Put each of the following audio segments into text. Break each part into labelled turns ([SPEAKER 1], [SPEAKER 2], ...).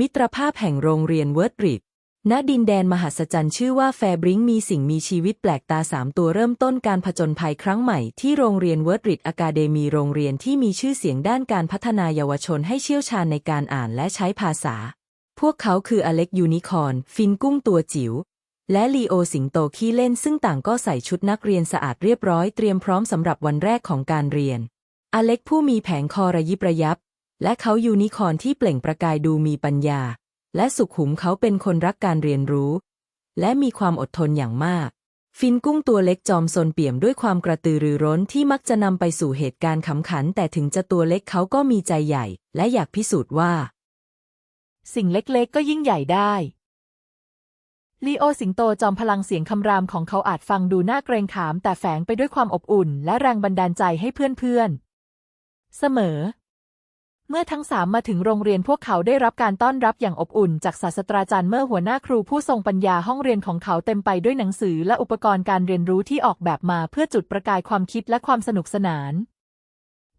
[SPEAKER 1] มิตรภาพแห่งโรงเรียนเวิร์ดริดณดินแดนมหัศจรรย์ชื่อว่าแฟบริงมีสิ่งมีชีวิตแปลกตาสามตัวเริ่มต้นการผจญภัยครั้งใหม่ที่โรงเรียนเวิร์ดริดอะคาเดมีโรงเรียนที่มีชื่อเสียงด้านการพัฒนายาวชนให้เชี่ยวชาญในการอ่านและใช้ภาษา พวกเขาคืออเล็กยูนิคอนฟินกุ้งตัวจิ๋วและลีโอสิงโตขี้เล่นซึ่งต่างก็ใส่ชุดนักเรียนสะอาดเรียบร้อยเตรียมพร้อมสำหรับวันแรกของการเรียน อเล็กผู้มีแผงคอระยิบระยับ และเขายูนิคอร์นที่เปล่งประกายดูมีปัญญา และสุขุมเขาเป็นคนรักการเรียนรู้ และมีความอดทนอย่างมาก ฟินกุ้งตัวเล็กจอมซนเปี่ยมด้วยความกระตือรือร้นที่มักจะนำไปสู่เหตุการณ์ขำขัน แต่ถึงจะตัวเล็กเขาก็มีใจใหญ่ และอยากพิสูจน์ว่า
[SPEAKER 2] สิ่งเล็กๆ ก็ยิ่งใหญ่ได้ลีโอสิงโตจอมพลังเสียงคำรามของเขาอาจฟังดูน่าเกรงขาม แต่แฝงไปด้วยความอบอุ่น และแรงบันดาลใจให้เพื่อนๆ เสมอ เมื่อทั้งสามมาถึงโรงเรียนพวกเขาได้รับการต้อนรับอย่างอบอุ่น จากศาสตราจารย์เมื่อหัวหน้าครูผู้ทรงปัญญาห้องเรียนของเขาเต็มไปด้วยหนังสือและอุปกรณ์การเรียนรู้ที่ออกแบบมาเพื่อจุดประกายความคิดและความสนุกสนาน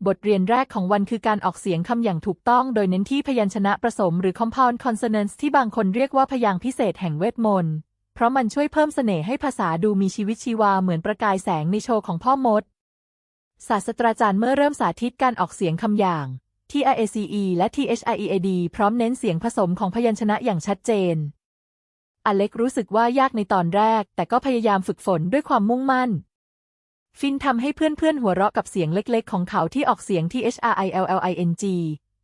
[SPEAKER 2] บทเรียนแรกของวันคือการออกเสียงคำอย่างถูกต้อง โดยเน้นที่พยัญชนะผสมหรือ compound consonants ที่บางคนเรียกว่าพยางค์พิเศษแห่งเวทมนต์เพราะมันช่วยเพิ่มเสน่ห์ให้ภาษาดูมีชีวิตชีวาเหมือนประกายแสงในโชว์ของพ่อมดศาสตราจารย์เมื่อเริ่มสาธิตการออกเสียงคำอย่าง t r a c e และ t h i e a d พร้อมเน้นเสียงผสมของพยัญชนะอย่างชัดเจน อเล็กรู้สึกว่ายากในตอนแรก แต่ก็พยายามฝึกฝนด้วยความมุ่งมั่น ฟินทำให้เพื่อนๆหัวเราะกับเสียงเล็กๆ ของเขาที่ออกเสียง t h r i l l i n g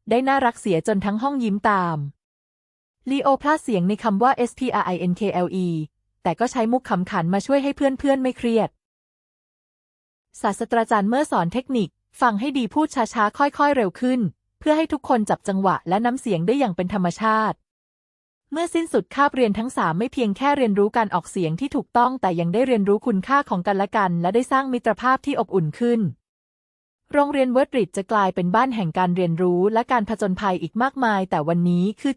[SPEAKER 2] ได้น่ารักเสียจนทั้งห้องยิ้มตาม ลีโอพลาดเสียงในคำว่า s p r i n k l e แต่ก็ใช้มุกขำขันมาช่วยให้เพื่อนๆไม่เครียดศาสตราจารย์เมื่อสอนเทคนิค ฟังให้ดีพูดช้าๆ ค่อยๆ เร็วขึ้น เพื่อให้ทุกคนจับจังหวะและน้ำเสียงได้อย่างเป็นธรรมชาติ เมื่อสิ้นสุดคาบเรียนทั้งสามไม่เพียงแค่เรียนรู้การออกเสียงที่ถูกต้องแต่ยังได้เรียนรู้คุณค่าของกันและกัน และได้สร้างมิตรภาพที่อบอุ่นขึ้น โรงเรียนเวิร์ดริดจะกลายเป็นบ้านแห่งการเรียนรู้และการผจญภัยอีกมากมาย แต่วันนี้คือ